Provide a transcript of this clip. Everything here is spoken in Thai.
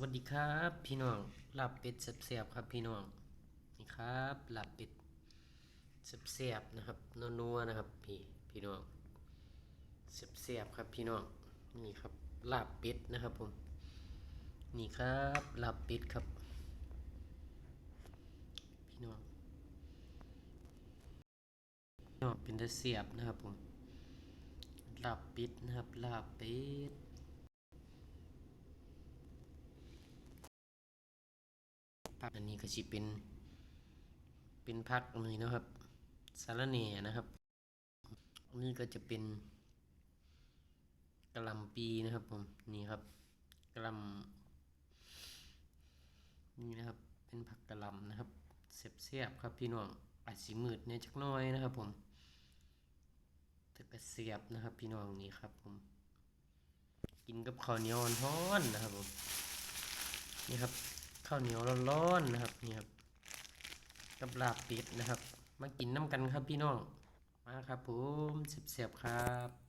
วัสดีครับพี่น้องหลาบเป็ดแซ่บๆครับพี่น้องนี่ครับหลาบเป็ดแซ่บๆนะครับนัวๆนะครับพี่พี่น้องแซ่บๆครับพี่น้องนี่ครับหลาบเป็ดนะครับผมนี่ครับหลาบเป็ดครับ พี่น้องพี่น้องเป็นตะเสียบนะครับผมหลาบเป็ดนะครับหลาบเป็ด ผักอันนี้ก็สิเป็น เป็นผักอันนี้นะครับสาระแหน่นะครับอันนี้ก็จะเป็นกะหล่ำปีนะครับผมนี่ครับกะหล่ำนี่นะครับเป็นผักกะหล่ำนะครับเสียบๆครับพี่น้องอาจสีมืดเนี่ยจักน้อยนะครับผมแต่ก็เสียบนะครับ พี่น้องนี่ครับผมกินกับข้าวเหนียวร้อนนะครับผมนี่ครับ ข้าวเหนียวร้อนๆนะครับนี่ครับกับลาบเป็ดนะครับ มากินน้ำกันครับพี่น้องมาครับผมเสียบๆครับ